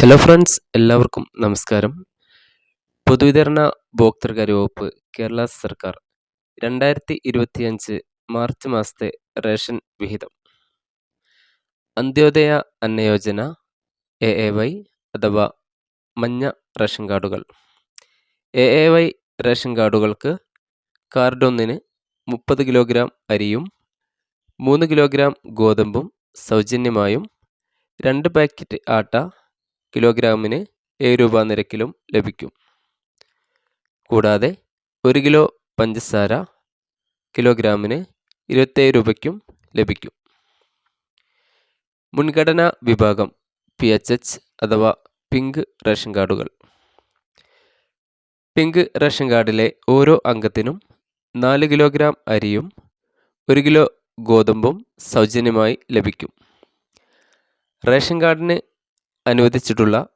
Hello friends എല്ലാവർക്കും നമസ്കാരം. പൊതുവിതരണ ഉപഭോക്തൃകാര്യ വകുപ്പ് കേരള സർക്കാർ രണ്ടായിരത്തി ഇരുപത്തിയഞ്ച് മാർച്ച് മാസത്തെ റേഷൻ വിഹിതം. Antyodaya Anna Yojana A A Y അഥവാ മഞ്ഞ റേഷൻ കാർഡുകൾ. എ എ വൈ റേഷൻ കാർഡുകൾക്ക് കാർഡ് ഒന്നിന് മുപ്പത് കിലോഗ്രാം അരിയും മൂന്ന് കിലോഗ്രാം ഗോതമ്പും സൗജന്യമായും രണ്ട് പാക്കറ്റ് ആട്ട കിലോഗ്രാമിന് ഏഴ് രൂപ നിരക്കിലും ലഭിക്കും. കൂടാതെ ഒരു കിലോ പഞ്ചസാര കിലോഗ്രാമിന് ഇരുപത്തേഴ് രൂപയ്ക്കും ലഭിക്കും. മുൻഗണനാ വിഭാഗം പി എച്ച് എച്ച് അഥവാ പിങ്ക് റേഷൻ കാർഡുകൾ. പിങ്ക് റേഷൻ കാർഡിലെ ഓരോ അംഗത്തിനും നാല് കിലോഗ്രാം അരിയും ഒരു കിലോ ഗോതമ്പും സൗജന്യമായി ലഭിക്കും. റേഷൻ കാർഡിന് അനുവദിച്ചിട്ടുള്ള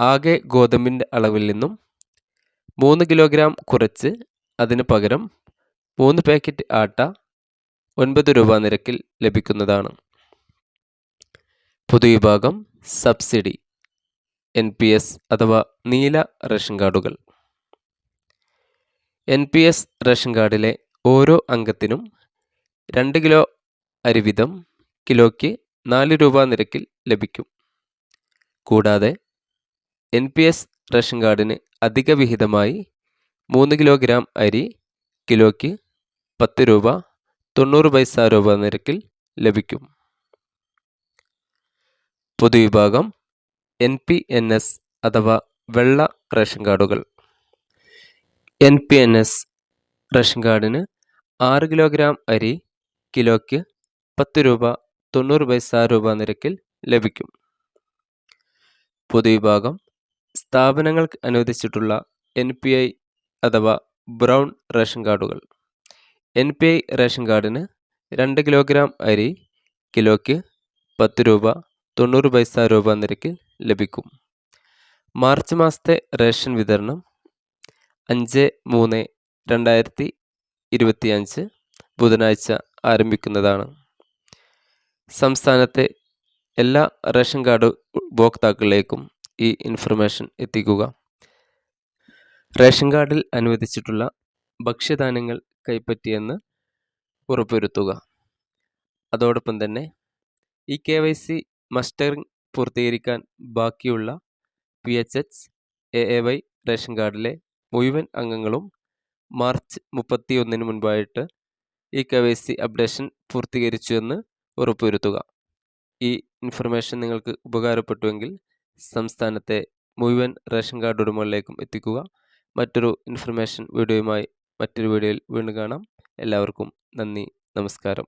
ആകെ ഗോതമ്പിന്റെ അളവിൽ നിന്നും മൂന്ന് കിലോഗ്രാം കുറച്ച് അതിന് പകരം മൂന്ന് പാക്കറ്റ് ആട്ട ഒൻപത് രൂപ നിരക്കിൽ ലഭിക്കുന്നതാണ്. പൊതുവിഭാഗം സബ്സിഡി എൻ പി എസ് അഥവാ നീല റേഷൻ കാർഡുകൾ. എൻ പി എസ് റേഷൻ കാർഡിലെ ഓരോ അംഗത്തിനും രണ്ട് കിലോ അരിവിധം കിലോയ്ക്ക് നാല് രൂപ നിരക്കിൽ ലഭിക്കും. കൂടാതെ എൻ പി എസ് റേഷൻ കാർഡിന് അധിക വിഹിതമായി മൂന്ന് കിലോഗ്രാം അരി കിലോയ്ക്ക് പത്ത് രൂപ തൊണ്ണൂറ് പൈസ രൂപ നിരക്കിൽ ലഭിക്കും. പൊതുവിഭാഗം എൻ പി എൻ എസ് അഥവാ വെള്ള റേഷൻ കാർഡുകൾ N P N S ration കാർഡിന് ആറ് കിലോഗ്രാം അരി കിലോയ്ക്ക് പത്ത് രൂപ തൊണ്ണൂറ് പൈസ രൂപ നിരക്കിൽ ലഭിക്കും. പൊതുവിഭാഗം സ്ഥാപനങ്ങൾക്ക് അനുവദിച്ചിട്ടുള്ള എൻ പി ഐ അഥവാ ബ്രൗൺ റേഷൻ കാർഡുകൾ. എൻ പി ഐ റേഷൻ കാർഡിന് രണ്ട് കിലോഗ്രാം അരി കിലോയ്ക്ക് പത്ത് രൂപ തൊണ്ണൂറ് പൈസ രൂപ നിരക്കിൽ ലഭിക്കും. മാർച്ച് മാസത്തെ റേഷൻ വിതരണം അഞ്ച് മൂന്ന് രണ്ടായിരത്തി ഇരുപത്തിയഞ്ച് ബുധനാഴ്ച ആരംഭിക്കുന്നതാണ്. സംസ്ഥാനത്തെ എല്ലാ റേഷൻ കാർഡ് ഉപഭോക്താക്കളിലേക്കും ഈ ഇൻഫർമേഷൻ എത്തിക്കുക. റേഷൻ കാർഡിൽ അനുവദിച്ചിട്ടുള്ള ഭക്ഷ്യധാന്യങ്ങൾ കൈപ്പറ്റിയെന്ന് ഉറപ്പുവരുത്തുക. അതോടൊപ്പം തന്നെ ഈ കെ വൈ സി മസ്റ്ററിംഗ് പൂർത്തീകരിക്കാൻ ബാക്കിയുള്ള P H H A A Y ration കാർഡിലെ മുഴുവൻ അംഗങ്ങളും മാർച്ച് മുപ്പത്തി ഒന്നിന് മുൻപായിട്ട് ഈ കെ വൈ സി അപ്ഡേഷൻ പൂർത്തീകരിച്ചു എന്ന് ഉറപ്പുവരുത്തുക. ഈ ഇൻഫർമേഷൻ നിങ്ങൾക്ക് ഉപകാരപ്പെട്ടുവെങ്കിൽ സംസ്ഥാനത്തെ മുഴുവൻ റേഷൻ കാർഡ് ഉടമകളിലേക്കും എത്തിക്കുക. മറ്റൊരു ഇൻഫർമേഷൻ വീഡിയോയുമായി മറ്റൊരു വീഡിയോയിൽ വീണ്ടും കാണാം. എല്ലാവർക്കും നന്ദി നമസ്കാരം.